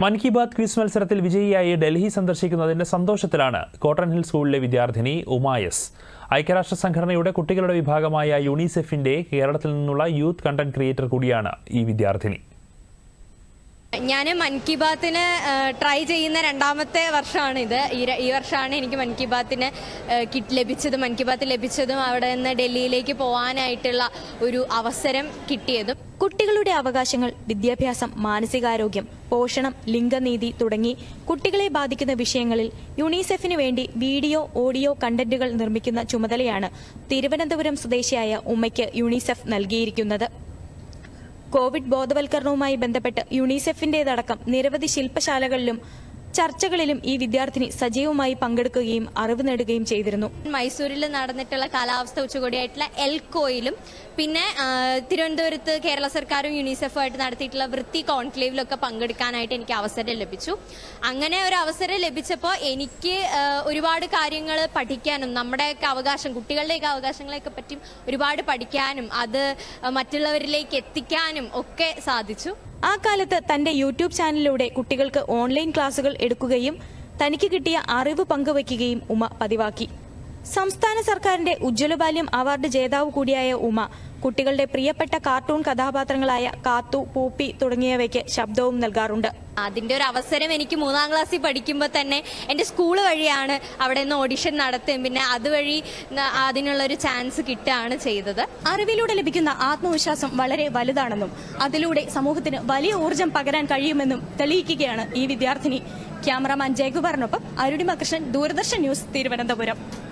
മൻ Ki Baat quiz മത്സരത്തിൽ വിജയിയായി ഡൽഹി സന്ദർശിക്കുന്നതിന്റെ സന്തോഷത്തിലാണ് cotton hill സ്കൂളിലെ വിദ്യാർത്ഥിനി ഉമായസ് ഐക്യരാഷ്ട്ര സംഘടനയുടെ കുട്ടികളുടെ വിഭാഗമായ യുണിസെഫിന്റെ കേരളത്തിൽ നിന്നുള്ള യൂത്ത് കണ്ടന്റ് ക്രിയേറ്റർ കൂടിയാണ് ഈ വിദ്യാർത്ഥിനി. ഞാൻ മൻ കി ബാത്തിന് ട്രൈ ചെയ്യുന്ന രണ്ടാമത്തെ വർഷമാണ് ഇത്. ഈ വർഷമാണ് എനിക്ക് മൻ കി ബാത്തിന് കിറ്റ് ലഭിച്ചതും മൻ കി ബാത്ത് ലഭിച്ചതും അവിടെ നിന്ന് ഡൽഹിയിലേക്ക് പോകാനായിട്ടുള്ള ഒരു അവസരം കിട്ടിയതും. കുട്ടികളുടെ അവകാശങ്ങൾ വിദ്യാഭ്യാസം മാനസികാരോഗ്യം പോഷണം ലിംഗനീതി തുടങ്ങി കുട്ടികളെ ബാധിക്കുന്ന വിഷയങ്ങളിൽ യുണിസെഫിന് വേണ്ടി വീഡിയോ ഓഡിയോ കണ്ടന്റുകൾ നിർമ്മിക്കുന്ന ചുമതലയാണ് തിരുവനന്തപുരം സ്വദേശിയായ ഉമ്മയ്ക്ക് യുണിസെഫ് നൽകിയിരിക്കുന്നത്. കോവിഡ് ബോധവൽക്കരണവുമായി ബന്ധപ്പെട്ട് യുണിസെഫിന്റേതടക്കം നിരവധി ശില്പശാലകളിലും ചർച്ചകളിലും ഈ വിദ്യാർത്ഥിനി സജീവമായി പങ്കെടുക്കുകയും അറിവ് നേടുകയും ചെയ്തിരുന്നു. മൈസൂരിൽ നടന്നിട്ടുള്ള കാലാവസ്ഥ ഉച്ചകോടിയായിട്ടുള്ള എൽകോയിലും പിന്നെ തിരുവനന്തപുരത്ത് കേരള സർക്കാരും യുണിസെഫുമായിട്ട് നടത്തിയിട്ടുള്ള വൃത്തി കോൺക്ലേവിലൊക്കെ പങ്കെടുക്കാനായിട്ട് എനിക്ക് അവസരം ലഭിച്ചു. അങ്ങനെ ഒരു അവസരം ലഭിച്ചപ്പോൾ എനിക്ക് ഒരുപാട് കാര്യങ്ങൾ പഠിക്കാനും നമ്മുടെയൊക്കെ അവകാശം കുട്ടികളുടെയൊക്കെ അവകാശങ്ങളെയൊക്കെ പറ്റി ഒരുപാട് പഠിക്കാനും അത് മറ്റുള്ളവരിലേക്ക് എത്തിക്കാനും ഒക്കെ സാധിച്ചു. ആ കാലത്ത് തന്റെ യൂട്യൂബ് ചാനലിലൂടെ കുട്ടികൾക്ക് ഓൺലൈൻ ക്ലാസുകൾ എടുക്കുകയും തനിക്ക് കിട്ടിയ അറിവ് പങ്കുവയ്ക്കുകയും ഉമ പതിവാക്കി. സംസ്ഥാന സർക്കാരിന്റെ ഉജ്ജ്വല ബാല്യം അവാർഡ് ജേതാവ് കൂടിയായ ഉമ കുട്ടികളുടെ പ്രിയപ്പെട്ട കാർട്ടൂൺ കഥാപാത്രങ്ങളായ കാത്തു പൂപ്പി തുടങ്ങിയവയ്ക്ക് ശബ്ദവും നൽകാറുണ്ട്. അതിന്റെ ഒരു അവസരം എനിക്ക് മൂന്നാം ക്ലാസ്സിൽ പഠിക്കുമ്പോൾ തന്നെ എന്റെ സ്കൂൾ വഴിയാണ് അവിടെ നിന്ന് ഓഡിഷൻ നടത്തുകയും പിന്നെ അതുവഴി അതിനുള്ളൊരു ചാൻസ് കിട്ടുകയാണ് ചെയ്തത്. അറിവിലൂടെ ലഭിക്കുന്ന ആത്മവിശ്വാസം വളരെ വലുതാണെന്നും അതിലൂടെ സമൂഹത്തിന് വലിയ ഊർജം പകരാൻ കഴിയുമെന്നും തെളിയിക്കുകയാണ് ഈ വിദ്യാർത്ഥിനി. ക്യാമറാമാൻ ജയകുമാറിനൊപ്പം അരുണിമ കൃഷ്ണൻ ദൂരദർശൻ ന്യൂസ് തിരുവനന്തപുരം.